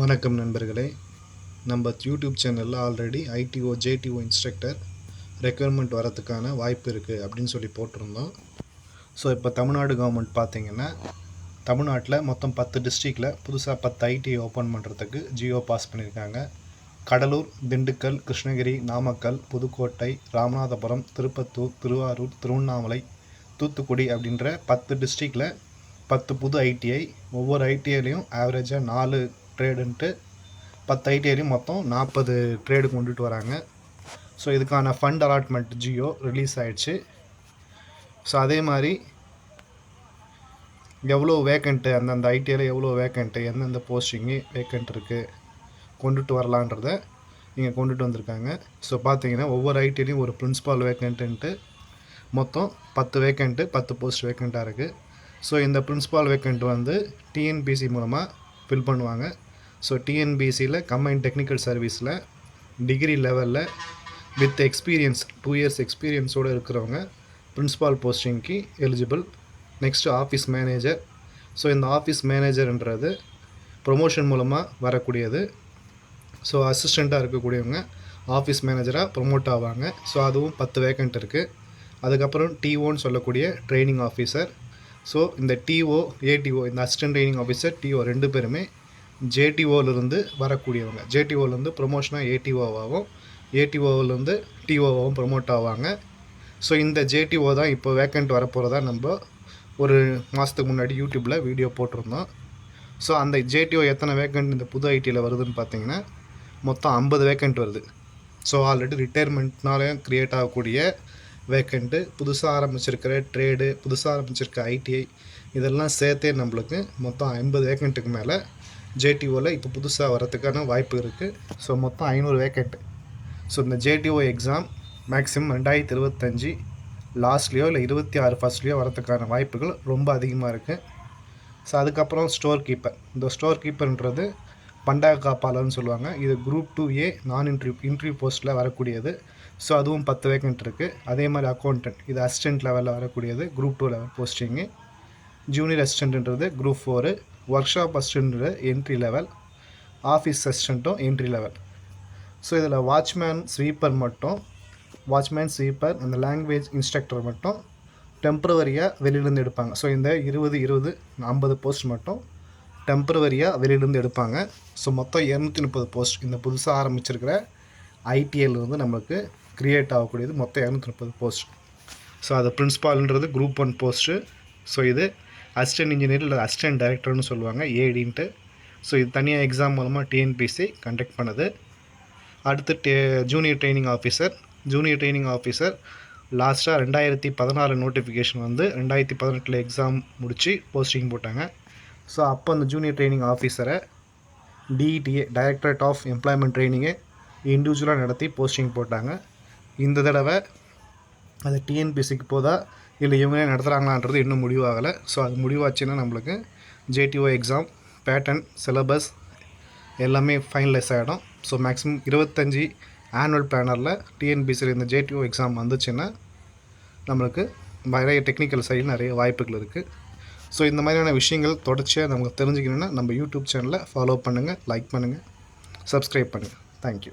வணக்கம் நண்பர்களே. நம்ம யூடியூப் சேனலில் already ITO JTO instructor requirement வரதுக்கான வாய்ப்பு இருக்குது அப்படின்னு சொல்லி போட்டிருந்தோம். ஸோ இப்போ தமிழ்நாடு கவர்மெண்ட் பார்த்திங்கன்னா தமிழ்நாட்டில் மொத்தம் பத்து டிஸ்ட்ரிக்டில் புதுசாக பத்து ஐடிஐ ஓப்பன் பண்ணுறதுக்கு ஜியோ பாஸ் பண்ணியிருக்காங்க கடலூர் திண்டுக்கல் கிருஷ்ணகிரி நாமக்கல் புதுக்கோட்டை ராமநாதபுரம் திருப்பத்தூர் திருவாரூர் திருவண்ணாமலை தூத்துக்குடி அப்படின்ற பத்து டிஸ்ட்ரிக்டில் பத்து புது ஐடிஐ ஒவ்வொரு ஐடிஐலையும் ஆவரேஜாக நாலு ட்ரேடுன்ட்டு பத்து ஐடிஐலையும் மொத்தம் நாற்பது ட்ரேடு கொண்டுட்டு வராங்க. ஸோ இதுக்கான ஃபண்ட் அலாட்மெண்ட் ஜியோ ரிலீஸ் ஆயிடுச்சு. ஸோ அதே மாதிரி எவ்வளோ வேக்கண்ட்டு அந்தந்த ஐடிஐயில் எவ்வளோ வேக்கண்ட்டு எந்தெந்த போஸ்டிங்கு வேக்கண்ட் இருக்குது கொண்டுட்டு வரலான்றத இங்கே கொண்டுட்டு வந்திருக்காங்க. ஸோ பார்த்தீங்கன்னா ஒவ்வொரு ஐடிலையும் ஒரு பிரின்ஸ்பால் வேக்கண்ட்டுன்ட்டு மொத்தம் பத்து வேக்கண்ட்டு பத்து போஸ்ட் வேக்கண்ட்டாக இருக்குது ஸோ இந்த பிரின்ஸ்பால் வேக்கண்ட் வந்து டிஎன்பிசி மூலமாக ஃபில் பண்ணுவாங்க. ஸோ டிஎன்பிசியில் கம்பைன் டெக்னிக்கல் சர்வீஸில் டிகிரி லெவலில் வித் எக்ஸ்பீரியன்ஸ் டூ இயர்ஸ் எக்ஸ்பீரியன்ஸோடு இருக்கிறவங்க principal போஸ்டிங்க்கு eligible next office manager so இந்த ஆஃபீஸ் மேனேஜர்ன்றது ப்ரொமோஷன் மூலமாக வரக்கூடியது. ஸோ அசிஸ்டண்ட்டாக இருக்கக்கூடியவங்க ஆஃபீஸ் மேனேஜராக ப்ரொமோட் ஆவாங்க. ஸோ அதுவும் பத்து வேக்கண்ட் இருக்குது அதுக்கப்புறம் டிஓன்னு சொல்லக்கூடிய ட்ரைனிங் ஆஃபீஸர் ஸோ இந்த டிஓ ஏடிஓ இந்த அசிஸ்டன்ட் ட்ரைனிங் ஆஃபீஸர் டிஓ ரெண்டு பேருமே ஜேடிஓலேருந்து வரக்கூடியவங்க. ஜேடிஓலேருந்து ப்ரொமோஷனாக ஏடிஓவாகவும் ஏடிஓவிலேருந்து டிஓவாகவும் ப்ரொமோட் ஆவாங்க. ஸோ இந்த ஜேடிஓ தான் இப்போ வேக்கண்ட் வரப்போகிறதா நம்ம ஒரு மாதத்துக்கு முன்னாடி யூடியூப்பில் வீடியோ போட்டிருந்தோம். ஸோ அந்த ஜேடிஓ எத்தனை வேக்கண்ட் இந்த புது ஐடியில் வருதுன்னு பார்த்தீங்கன்னா மொத்தம் ஐம்பது வேக்கண்ட் வருது. ஸோ ஆல்ரெடி ரிட்டையர்மெண்ட்னாலையும் க்ரியேட் ஆகக்கூடிய வேக்கண்ட்டு புதுசாக ஆரம்பிச்சிருக்கிற ட்ரேடு புதுசாக ஆரம்பிச்சிருக்க ஐடிஐ இதெல்லாம் சேர்த்தே நம்மளுக்கு மொத்தம் ஐம்பது வேக்கண்ட்டுக்கு மேலே ஜேடிஓவில் இப்போ புதுசாக வரதுக்கான வாய்ப்பு இருக்குது ஸோ மொத்தம் ஐநூறு வேக்கெண்ட் ஸோ இந்த ஜேடிஓ எக்ஸாம் மேக்ஸிமம் ரெண்டாயிரத்தி இருபத்தஞ்சி லாஸ்ட்லேயோ இல்லை இருபத்தி ஆறு ஃபஸ்ட்லேயோ வரதுக்கான வாய்ப்புகள் ரொம்ப அதிகமாக இருக்குது ஸோ அதுக்கப்புறம் ஸ்டோர் கீப்பர் இந்த ஸ்டோர் கீப்பர்ன்றது பண்டக காப்பாளர்னு சொல்லுவாங்க. இது குரூப் டூ ஏ நான் இன்ட்ரிவ் இன்ட்ரிவ் போஸ்ட்டில் வரக்கூடியது. ஸோ அதுவும் பத்து வேக்கண்ட் இருக்குது அதே மாதிரி அக்கௌண்டன்ட் இது அசிஸ்டன்ட் லெவலில் வரக்கூடியது. குரூப் டூ லெவல் போஸ்டிங்கு ஜூனியர் அசிஸ்டன்ட்ன்றது குரூப் ஃபோரு ஒர்க் ஷாப் அசிஸ்டன்ட்ன்றது என்ட்ரி லெவல் ஆஃபீஸ் அசிஸ்டண்ட்டும் என்ட்ரி லெவல் ஸோ இதில் வாட்ச்மேன் ஸ்வீப்பர் மட்டும் வாட்ச்மேன் ஸ்வீப்பர் அந்த லாங்குவேஜ் இன்ஸ்ட்ரக்டர் மட்டும் டெம்ப்ரவரியாக வெளியிலேருந்து எடுப்பாங்க. ஸோ இந்த இருபது இருபது ஐம்பது போஸ்ட் மட்டும் டெம்ப்ரவரியாக வெளியிலேருந்து எடுப்பாங்க. ஸோ மொத்தம் இரநூத்தி முப்பது போஸ்ட் இந்த புதுசாக ஆரம்பிச்சிருக்கிற ஐடிஎல் வந்து நமக்கு க்ரியேட் ஆகக்கூடியது மொத்தம் இரநூத்தி முப்பது போஸ்ட் ஸோ அது பிரின்ஸ்பால்ன்றது குரூப் ஒன் போஸ்ட்டு ஸோ இது அசிஸ்டன்ட் இன்ஜினியர் இல்லை அசிஸ்டன்ட் டைரக்டர்னு சொல்லுவாங்க ஏடின்ட்டு ஸோ இது தனியாக எக்ஸாம் மூலமாக டிஎன்பிசி கண்டக்ட் பண்ணுது. அடுத்து டே junior training officer junior training officer லாஸ்ட்டாக ரெண்டாயிரத்தி பதினாறு நோட்டிஃபிகேஷன் வந்து ரெண்டாயிரத்தி பதினெட்டில் எக்ஸாம் முடித்து போஸ்டிங் போட்டாங்க. ஸோ அப்போ அந்த ஜூனியர் ட்ரைனிங் ஆஃபீஸரை டிஇடிஏ டைரக்டரேட் ஆஃப் எம்ப்ளாய்மெண்ட் ட்ரைனிங்கை இண்டிவிஜுவலாக நடத்தி போஸ்டிங் போட்டாங்க. இந்த தடவை அது டிஎன்பிசிக்கு போதா? இல்லை இவங்களே நடத்துகிறாங்களான்றது இன்னும் முடிவாகலை. ஸோ அது முடிவாச்சுன்னா நம்மளுக்கு ஜேடிஓ எக்ஸாம் பேட்டன் சிலபஸ் எல்லாமே ஃபைனலைஸ் ஆகிடும் ஸோ மேக்ஸிமம் இருபத்தஞ்சி ஆனுவல் பிளானரில் டிஎன்பிசியில் இந்த ஜேடிஓ எக்ஸாம் வந்துச்சுன்னா நம்மளுக்கு நிறைய டெக்னிக்கல் சைடில் நிறைய வாய்ப்புகள் இருக்குது ஸோ இந்த மாதிரியான விஷயங்கள் தொடர்ச்சியாக நமக்கு தெரிஞ்சுக்கணுன்னா நம்ம யூடியூப் சேனலை ஃபாலோ பண்ணுங்கள் லைக் பண்ணுங்கள் சப்ஸ்கிரைப் பண்ணுங்கள் தேங்க்யூ